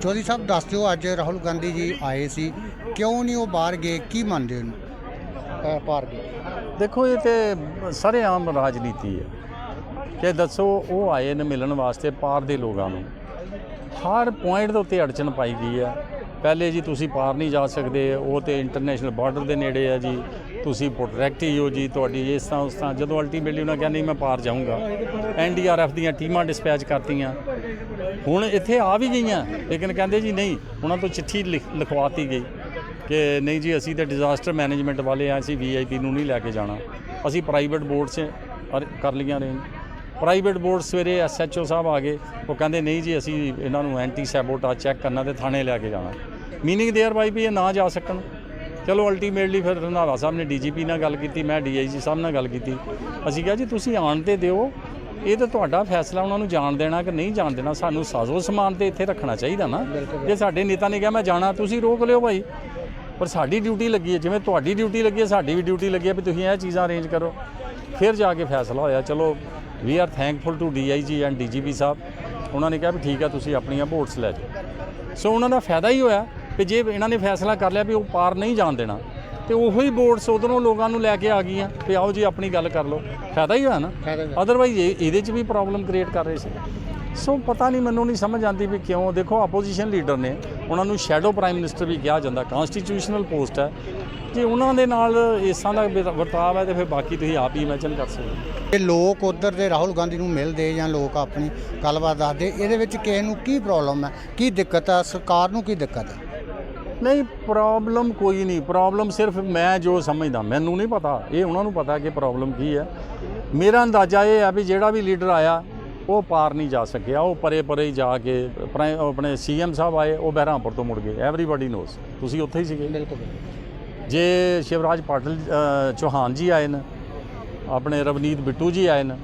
ਚੌਧਰੀ ਸਾਹਿਬ, ਦੱਸ ਦਿਓ, ਅੱਜ ਰਾਹੁਲ ਗਾਂਧੀ ਜੀ ਆਏ ਸੀ। ਕਿਉਂ ਨਹੀਂ ਉਹ ਬਾਹਰ ਗਏ? ਕੀ ਮੰਨਦੇ ਹੋ? ਬਾਹਰ ਗਏ। ਦੇਖੋ, ਇਹ ਤੇ ਸਰੇਆਮ ਰਾਜਨੀਤੀ ਹੈ ਕਿ ਦੱਸੋ, ਉਹ ਆਏ ਨੇ ਮਿਲਣ ਵਾਸਤੇ ਪਾਰ ਦੇ ਲੋਕਾਂ ਨੂੰ। ਹਰ ਪੁਆਇੰਟ ਦੇ ਉੱਤੇ ਅੜਚਨ ਪਾਈ ਗਈ ਹੈ। ਪਹਿਲੇ ਜੀ ਤੁਸੀਂ ਪਾਰ ਨਹੀਂ ਜਾ ਸਕਦੇ, ਉਹ ਤੇ ਇੰਟਰਨੈਸ਼ਨਲ ਬਾਰਡਰ ਦੇ ਨੇੜੇ ਆ ਜੀ। ਤੁਸੀਂ ਪ੍ਰੋਟੈਕਟ ਹੀ ਹੋ ਜੀ, ਤੁਹਾਡੀ ਇਸ ਤਰ੍ਹਾਂ, ਉਸ ਤਰ੍ਹਾਂ। ਜਦੋਂ ਅਲਟੀਮੇਟਲੀ ਉਹਨਾਂ ਕਿਹਾ, ਨਹੀਂ, ਮੈਂ ਪਾਰ ਜਾਊਂਗਾ। ਐਨਡੀਆਰਐਫ ਦੀਆਂ ਟੀਮਾਂ ਡਿਸਪੈਚ ਕਰਤੀਆਂ। ਹੁਣ ਇੱਥੇ ਆ ਵੀ ਗਈਆਂ। ਲੇਕਿਨ ਕਹਿੰਦੇ ਜੀ ਨਹੀਂ, ਉਹਨਾਂ ਤੋਂ ਚਿੱਠੀ ਲਿਖ- ਲਿਖਵਾਤੀ ਗਈ ਕਿ ਨਹੀਂ ਜੀ, ਅਸੀਂ ਤਾਂ ਡਿਜ਼ਾਸਟਰ ਮੈਨੇਜਮੈਂਟ ਵਾਲੇ ਆ, ਅਸੀਂ ਵੀਆਈਪੀ ਨੂੰ ਨਹੀਂ ਲੈ ਕੇ ਜਾਣਾ। ਅਸੀਂ ਪ੍ਰਾਈਵੇਟ ਬੋਰਡ 'ਚ ਕਰ ਲਈਆਂ ਅਰੇਂਜ ਪ੍ਰਾਈਵੇਟ ਬੋਰਡ ਸਵੇਰੇ ਐਸਐਚਓ ਸਾਹਿਬ ਆ ਗਏ। ਉਹ ਕਹਿੰਦੇ ਨਹੀਂ ਜੀ, ਅਸੀਂ ਇਹਨਾਂ ਨੂੰ ਐਂਟੀ ਸੈਬੋਟਾ ਚੈੱਕ ਕਰਨਾ ਤੇ ਥਾਣੇ ਲੈ ਕੇ ਜਾਣਾ। ਮੀਨਿੰਗ ਦੇਅਰ ਬਾਈ ਵੀ ਇਹ ਨਾ ਜਾ ਸਕਣ। ਚਲੋ ਅਲਟੀਮੇਟਲੀ ਫਿਰ ਰੰਧਾਵਾ ਸਾਹਿਬ ਨੇ ਡੀਜੀਪੀ ਨਾਲ ਗੱਲ ਕੀਤੀ, ਮੈਂ ਡੀਆਈਜੀ ਸਾਹਿਬ ਨਾਲ ਗੱਲ ਕੀਤੀ। ਅਸੀਂ ਕਿਹਾ ਜੀ, ਤੁਸੀਂ ਆਣ ਤੇ ਦਿਓ। ਇਹ ਤਾਂ ਤੁਹਾਡਾ ਫੈਸਲਾ ਉਹਨਾਂ ਨੂੰ ਜਾਣ ਦੇਣਾ ਕਿ ਨਹੀਂ ਜਾਣ ਦੇਣਾ ਸਾਨੂੰ ਸਾਜ਼ੋ ਸਮਾਨ ਤੇ ਇੱਥੇ ਰੱਖਣਾ ਚਾਹੀਦਾ ਨਾ। ਜੇ ਸਾਡੇ ਨੇਤਾ ਨੇ ਕਿਹਾ ਮੈਂ ਜਾਣਾ ਤੁਸੀਂ ਰੋਕ ਲਿਓ ਭਾਈ। ਪਰ ਸਾਡੀ ਡਿਊਟੀ ਲੱਗੀ ਹੈ ਜਿਵੇਂ ਤੁਹਾਡੀ ਡਿਊਟੀ ਲੱਗੀ ਹੈ ਸਾਡੀ ਵੀ ਡਿਊਟੀ ਲੱਗੀ ਹੈ ਵੀ ਤੁਸੀਂ ਇਹ ਚੀਜ਼ਾਂ ਅਰੇਂਜ ਕਰੋ। ਫਿਰ ਜਾ ਕੇ ਫੈਸਲਾ ਹੋਇਆ ਚਲੋ we are thankful to DIG and DGP ਸਾਹਿਬ। ਉਹਨਾਂ ਨੇ ਕਿਹਾ ਵੀ ਠੀਕ ਹੈ ਤੁਸੀਂ ਆਪਣੀਆਂ ਵੋਟਸ ਲੈ ਜਾਓ। ਸੋ ਉਹਨਾਂ ਦਾ ਫਾਇਦਾ ਹੀ ਹੋਇਆ ਕਿ ਜੇ ਇਹਨਾਂ ਨੇ ਫੈਸਲਾ ਕਰ ਲਿਆ ਵੀ ਉਹ ਪਾਰ ਨਹੀਂ ਜਾਣ ਦੇਣਾ ਤੇ ਉਹੀ ਵੋਟਸ ਉਧਰੋਂ ਲੋਕਾਂ ਨੂੰ ਲੈ ਕੇ ਆ ਗਈਆਂ ਵੀ ਆਓ ਜੀ ਆਪਣੀ ਗੱਲ ਕਰ ਲਓ। ਫਾਇਦਾ ਹੀ ਹੋਇਆ ਨਾ। ਫਾਇਦਾ ਹੀ ਅਦਰਵਾਈਜ਼ ਇਹਦੇ 'ਚ ਵੀ ਪ੍ਰੋਬਲਮ ਕ੍ਰੀਏਟ ਕਰ ਰਹੇ ਸੀ। ਸੋ ਪਤਾ ਨਹੀਂ ਮੈਨੂੰ ਨਹੀਂ ਸਮਝ ਆਉਂਦੀ ਵੀ ਕਿਉਂ। ਦੇਖੋ ਆਪੋਜੀਸ਼ਨ ਲੀਡਰ ਨੇ ਉਹਨਾਂ ਨੂੰ ਸ਼ੈਡੋ ਪ੍ਰਾਈਮ ਮਿਨਿਸਟਰ ਵੀ ਕਿਹਾ ਜਾਂਦਾ। ਕਨਸਟੀਟਿਊਸ਼ਨਲ ਪੋਸਟ ਹੈ। ਜੇ ਉਹਨਾਂ ਦੇ ਨਾਲ ਇਸਾਂ ਦਾ ਵਰਤਾਵ ਹੈ ਤੇ ਫਿਰ ਬਾਕੀ ਤੁਸੀਂ ਆਪ ਹੀ ਇਮੇਜਿਨ ਕਰ ਸਕਦੇ ਹੋ। ਇਹ ਲੋਕ ਉਧਰ ਦੇ ਰਾਹੁਲ ਗਾਂਧੀ ਨੂੰ ਮਿਲਦੇ ਜਾਂ ਲੋਕ ਆਪਣੀ ਗੱਲਬਾਤ ਦੱਸਦੇ ਇਹਦੇ ਵਿੱਚ ਕਿਸੇ ਨੂੰ ਕੀ ਪ੍ਰੋਬਲਮ ਹੈ? ਕੀ ਦਿੱਕਤ ਹੈ? ਸਰਕਾਰ ਨੂੰ ਕੀ ਦਿੱਕਤ ਹੈ? ਨਹੀਂ ਪ੍ਰੋਬਲਮ ਕੋਈ ਨਹੀਂ। ਪ੍ਰੋਬਲਮ ਸਿਰਫ ਮੈਂ ਜੋ ਸਮਝਦਾ। ਮੈਨੂੰ ਨਹੀਂ ਪਤਾ। ਇਹ ਉਹਨਾਂ ਨੂੰ ਪਤਾ ਕਿ ਪ੍ਰੋਬਲਮ ਕੀ ਹੈ। ਮੇਰਾ ਅੰਦਾਜ਼ਾ ਇਹ ਹੈ ਵੀ ਜਿਹੜਾ ਵੀ ਲੀਡਰ ਆਇਆ ਉਹ ਪਾਰ ਨਹੀਂ ਜਾ ਸਕਿਆ। ਉਹ ਪਰੇ ਪਰੇ ਹੀ ਜਾ ਕੇ ਆਪਣੇ ਸੀਐਮ ਸਾਹਿਬ ਆਏ ਉਹ ਬਹਿਰਾਮਪੁਰ ਤੋਂ ਮੁੜ ਗਏ। ਐਵਰੀਬਾਡੀ ਨੋਸ ਤੁਸੀਂ ਉੱਥੇ ਹੀ ਸੀਗੇ। ਬਿਲਕੁਲ ਜੇ ਸ਼ਿਵਰਾਜ ਪਾਟਿਲ ਚੌਹਾਨ ਜੀ ਆਏ ਨੇ ਆਪਣੇ ਰਵਨੀਤ ਬਿੱਟੂ ਜੀ ਆਏ ਨੇ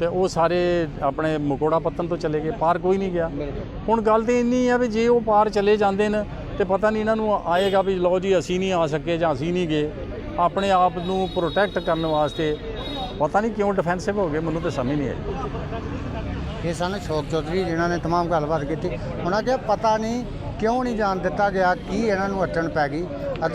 ਤੇ ਉਹ ਸਾਰੇ ਆਪਣੇ ਮਕੋੜਾ ਪੱਤਨ ਤੋਂ ਚਲੇ ਗਏ। ਪਾਰ ਕੋਈ ਨਹੀਂ ਗਿਆ। ਹੁਣ ਗੱਲ ਤੇ ਇੰਨੀ ਹੈ ਵੀ ਜੇ ਉਹ ਪਾਰ ਚਲੇ ਜਾਂਦੇ ਨੇ ਤੇ ਪਤਾ ਨਹੀਂ ਇਹਨਾਂ ਨੂੰ ਆਏਗਾ ਵੀ ਲਓ ਜੀ ਅਸੀਂ ਨਹੀਂ ਆ ਸਕੇ ਜਾਂ ਅਸੀਂ ਨਹੀਂ ਗਏ ਆਪਣੇ ਆਪ ਨੂੰ ਪ੍ਰੋਟੈਕਟ ਕਰਨ ਵਾਸਤੇ ਪਤਾ ਨਹੀਂ ਕਿਉਂ ਡਿਫੈਂਸਿਵ ਹੋ ਗਏ ਮੈਨੂੰ ਤਾਂ ਸਮਝ ਨਹੀਂ ਆਈ ਇਹ ਸਨ ਸ਼ੋਕ ਚੌਧਰੀ ਜਿਨ੍ਹਾਂ ਨੇ तमाम ਗੱਲਬਾਤ ਕੀਤੀ ਉਹਨਾਂ ਕਿਹਾ ਪਤਾ ਨਹੀਂ ਕਿਉਂ ਨਹੀਂ ਜਾਣ ਦਿੱਤਾ ਗਿਆ ਕੀ ਇਹਨਾਂ ਨੂੰ ਅਟਣ ਪੈ ਗਈ ਅਤੇ